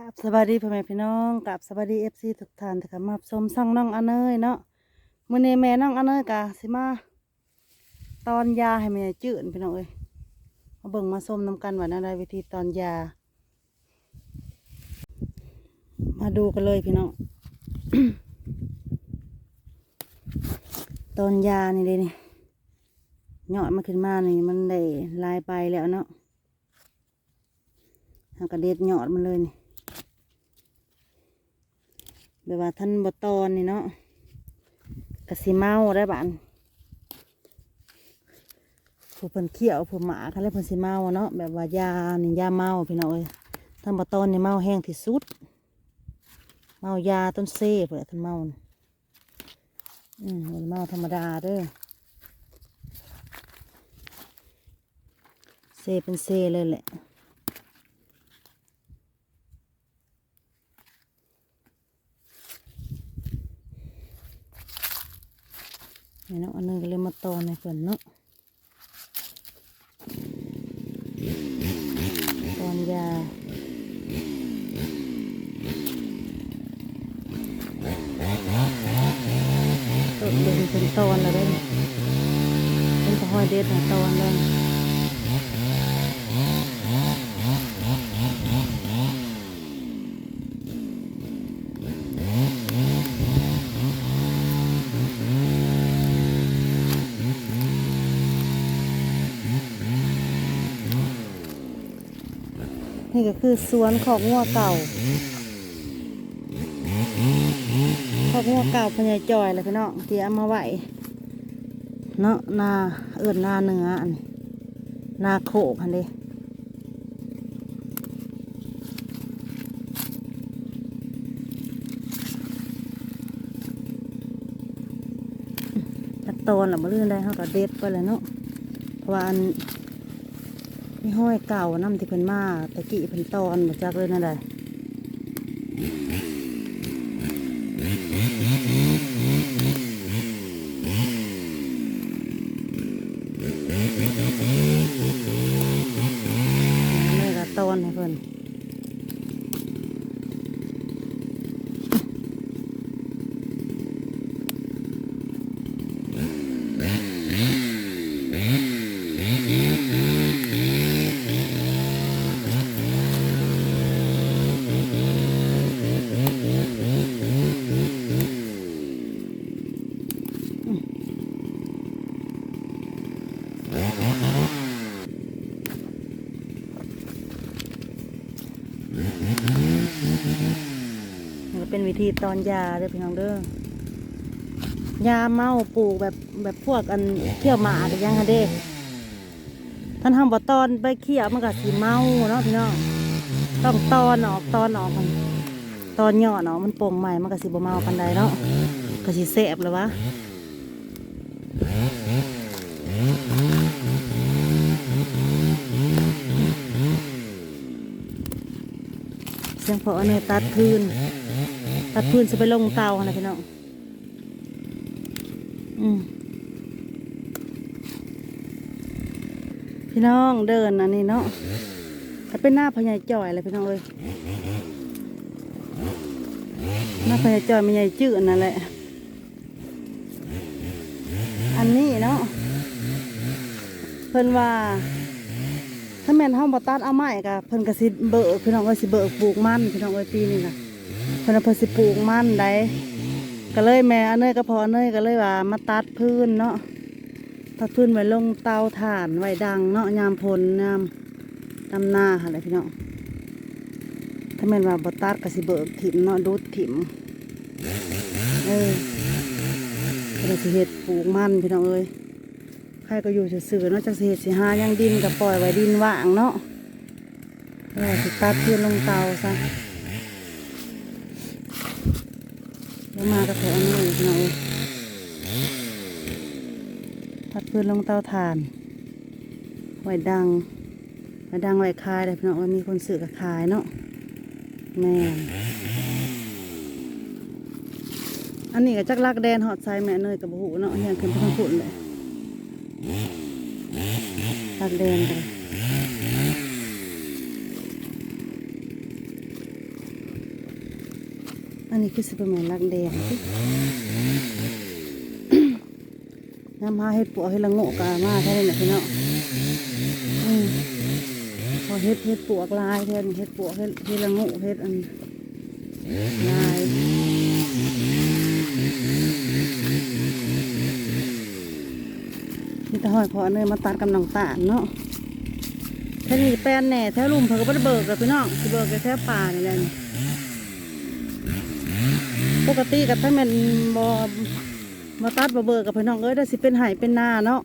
กับสวัสดีพ่อแม่พี่น้องกับสวัสดีเอฟซีทุกท่านที่เข้ามาชมช่องน้องอเนยเนาะมื้อนี้แม่น้องอเนยกะสิมาตอนยาให้แม่จืดพี่น้องเอ้ยมาเบิ่งมาส้มน้ำกันว่าอะไรวิธีตอนยา มาดูกันเลยพี่น้องตอนยานี่เลยนี่ยอดมาขึ้นมานี่มันได้ลายไปแล้วเนาะทางกระเด็ดยอดมันเลยนี่ แบบว่าท่านบตอนนี่เนาะกะสิเมาได้บ้านผู้เพิ่นเขี้ยวผู้หมาเขาเลยเพิ่นสิเมาเนาะแบบว่ายานี่ยาเมาพี่น้องเอ้ยท่านบตอนนี่เมาแห้งที่สุด เมายาต้นเซ่เพื่อท่านเมาอืมเมาธรรมดาเด้อเซเป็นเซเลยแหละ นี่เนาะอันนึงก็เลยมาตอนในเพิ่นเนาะตอนยาตดเดินเป็นตอนแล้วเด้เป็นก็ห้อยเด็ดหาตอนเลยนี่ ก็คือสวนของงัวเก่าของงัวเก่าพญายจอยเลยพี่น้องที่เอามาไหวเนาะนาเอื่นนาเนื้ออันนี้นาโขกอันนี้ตัดตอนหรือมาเรื่องได้เขาก็เด็ดไปเลยเนาะเพราะว่าอัน มีห้อยเก่าน้ำที่เพิ่นมาตะกี้เพิ่นตอนมาจากเลยนั่นแหละนี่ก็ตอนให้เพิ่น ธีตอนยาเด้อพี่น้องเด้อยาเมาปลูกแบบแบบพวกอันเขี้ยวหมาแต่ยังฮะเด้ท่านทำบ่ตอนไปเขี้ยวมันก็สีเมาเนาะพี่น้องต้องตอนออกตอนออกมันตอนยอดเนาะมันโป่งใหม่มันก็สิบ่เมาปันใดเนาะก็สิแสบเลยวะเสียงพออันนี้ตัดพื้น ตัดพื้นจะไปลงเตานะพี่น้องอืมพี่น้องเดินอันนี้เนาะถ้าเป็นหน้าพญายจ่อยเลยพี่น้องเอ้ยหน้าพญายจ่อยมันใหญ่จืดนั่นแหละ อันนี้เนาะ เพิ่นว่า ถ้าแม่นห้องบอตัดเอาไม้กะเพิ่นก็สิเบิกพี่น้องเอ้ยสิเบิกปลูกมันพี่น้องเอ้ยปีนี้น่ะ เพิ่นเอาเพิ่นสิปลูกมันได้ก็เลยแม่อันเนยก็พออันเนยก็เลยว่ามาตัดพื้นเนาะตัดพื้นไว้ลงเตาถ่านไว้ดังเนาะยามพลยามดำนาอะไรพี่เน้องถ้าแม่นว่าบ่ตัดก็สิเบิกถิ่มเนาะดูดถิ่มเออเพิ่นสิเฮ็ดปลูกมันพี่น้องเอ้ยใครก็อยู่ซื่อๆเนาะจักสิเฮ็ดสิหายังดินก็ปล่อยไว้ดินว่างเนาะเออสิตัดพื้นลงเตาซะ แล้ว มากับแถวนี้หน่อยพัดพื้นลงเตาถ่าน ไว้ดัง ไว้ดังไว้คายเลยพี่น้องว่ามีคนซื้อกับขายเนาะแม่อันนี้ก็จักลักแดนหอดไซแม่เนยกับหูเนาะยังขึ้นไปทางฝุ่นเลยลักแดนกัน อันนี้คือสเป็นเหมอนรักแดงน้ำมาเฮ็ดปวเฮ็ดละโงกกามาแท้เลยนะพี่น้องพอเฮ็ดเฮ็ดปวกลายแทนเฮ็ดปวกเฮ็ดเฮ็ดละโงกเฮ็ดอันลายมีแต่หอยพอเนยมาตัดกำลังตาเนาะแค่นี้แปลนแหน่แถวลุ่มเพิ่นก็บ่ได้เบิกกับพี่น้องสิเบิกแต่แถวป่านี่แหละนี่ ปกติกับถ้าม่นบ่มาตัดบ่เบิกกับพี่น้องเอ้ยได้สิเป็นไห้เป็นหน้าเนาะ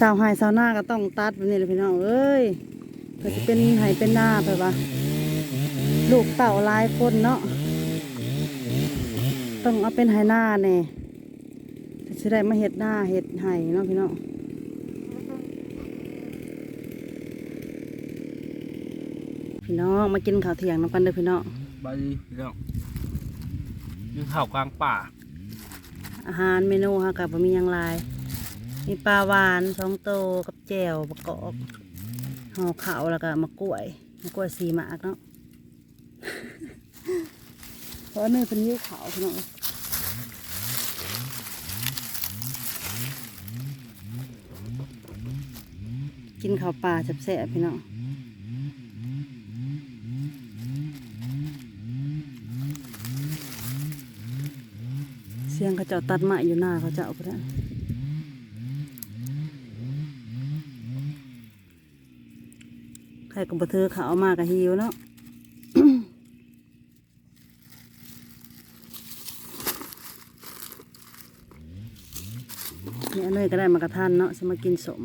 สาวไห้สาวหน้าก็ต้องตัดแบบนี้แหละพี่น้องเอ้ยก็สิเป็นไห้เป็นหน้าไปว่าลูกเต่าหลายคนเนาะต้องเอาเป็นไห้นาแน่สิได้มาเฮ็ดหน้าเฮ็ดไห้เนาะพี่น้องพี่น้องมากินข้าวเที่ยงน้ำกันเด้อพี่น้องบายพี่น้อง ยืนข่ากลางป่า อาหารเมนูฮะกับมีหยังหลาย มีปลาหวานสองโตวกับแจ่วประกอบห่อข้าวแล้วก็มะกล้วยมะกล้วยสีหมากเนาะ เพราะเนื้อเป็นยิ้วขาวพี่น้องกินข้าวปลาแซ่บๆพี่น้อง เสียงเขาเจ้าตัดไม้อยู่หน้าเขาเจ้าก็ได้ใครก็บ่เธอเขาเอามากะหิวเนาะเนี่ยเนยก็ได้มากระทันเนาะสมากินสม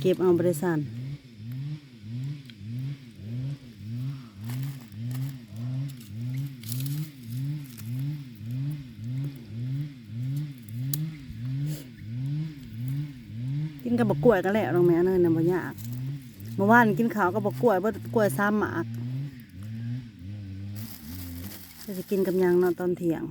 เก็บเอาบริษัทกินกั บบกกล้วยก็แล้วลงแม่เนยเนี่ยบ่ยากเมื่อวานกินข้าวกับบกกล้วยบ่กล้วยซ้ำหมากจะกินกับยังเนาะตอนเที่ยง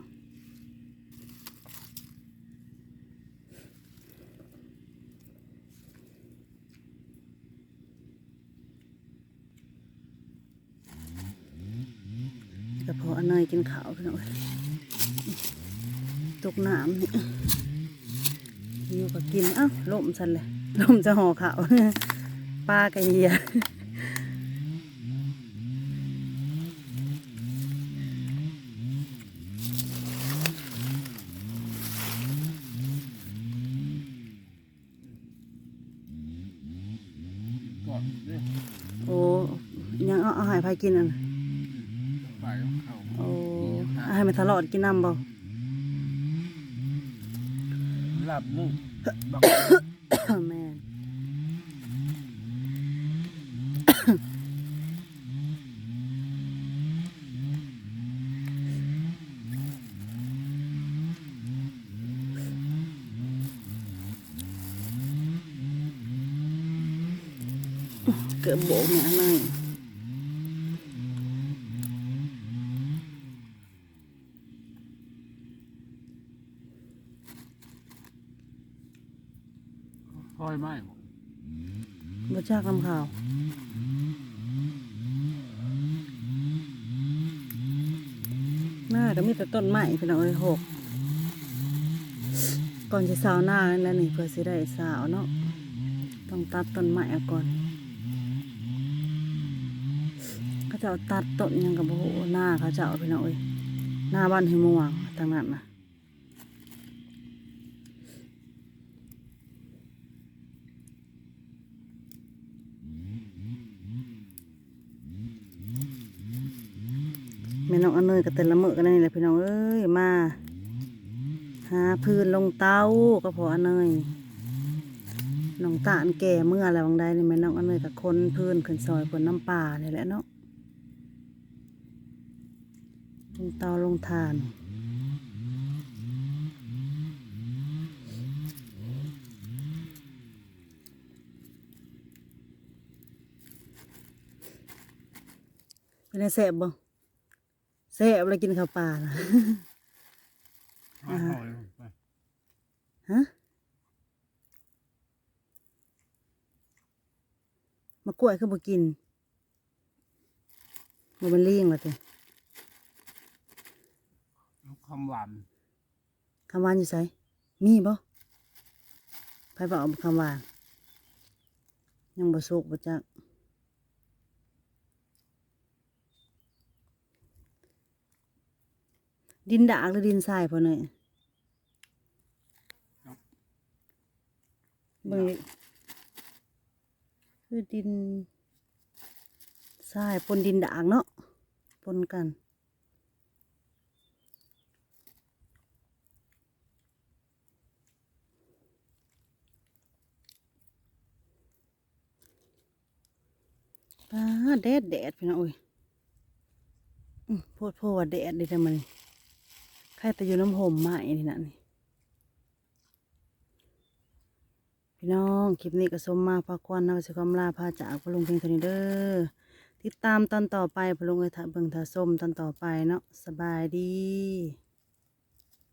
ก็พออันเนยกินข้าวพี่น้องตกน้ำนี่อยู่ก็กินอ้าล่มสันเลย ล่มจะห่อข้าวปลากระเหียก่อนเนี่ยโอ้ยังเอาเอาใหายพายกินอะนะไปเข้าโอ้เอาให้มันทะเลาะกินน้ำบ่หลับนึ่ง บักแม่นเกือบโบกเนี่ยอันนึง ค่อยไหมบ่จากลำข่าวหน้าก็มีแต่ต้นไม้พี่น้องเอ้ยหกก่อนจะสาวหน้านั่นแหละนี่เพื่อสิได้สาวเนาะต้องตัดต้นไม้เอาก่อนเขาจะเอาตัดต้นยังกับโอ้โหหน้าเขาจะเอาพี่น้องเอ้ยหน้าบ้านหิมวงทางนั้นนะ แม่น้องอเนยกับแต่ละมือกันนี่แหละพี่น้องเอ้ยมาหาพื้นลงเตาก็พออเนยน้องตาลแก่เมื่ออะไรบางใดนี่แม่น้องอเนยกับคนพื้นขึ้นซอยคนน้ำป่านี่แหละเนาะลงเตาลงทานเป็นไงแสบบ่ แสบเลยกินข้าวปลานะอ่าไปฮะมากล้วยคือบ่กินบ่เป็นเลี้ยงละติความหวานคำหวานอยู่ไสมีบ่ไผบอกเอาคำหวานยังบ่สุกบ่จัก ดินดากหรือดินทรายพอหน่อยเบิ่งดิคือดินทรายปนดินดากเนาะปนกันป้าแดดแดดพี่น้องโอ้ยอื้อโพดโพดว่าแดดดิแต่มัน ใครแต่อยู่น้ำห่มใหม่นี่นะนี่พี่น้อง คลิปนี้ก็สมมาพากวันนะสิความลาพาจากพะลุงเพียงเท่านี้เด้อติดตามตอนต่อไปพะลุงเอ้ยถ้าเบิ่งถ้าส้มตอนต่อไปเนาะสบายดี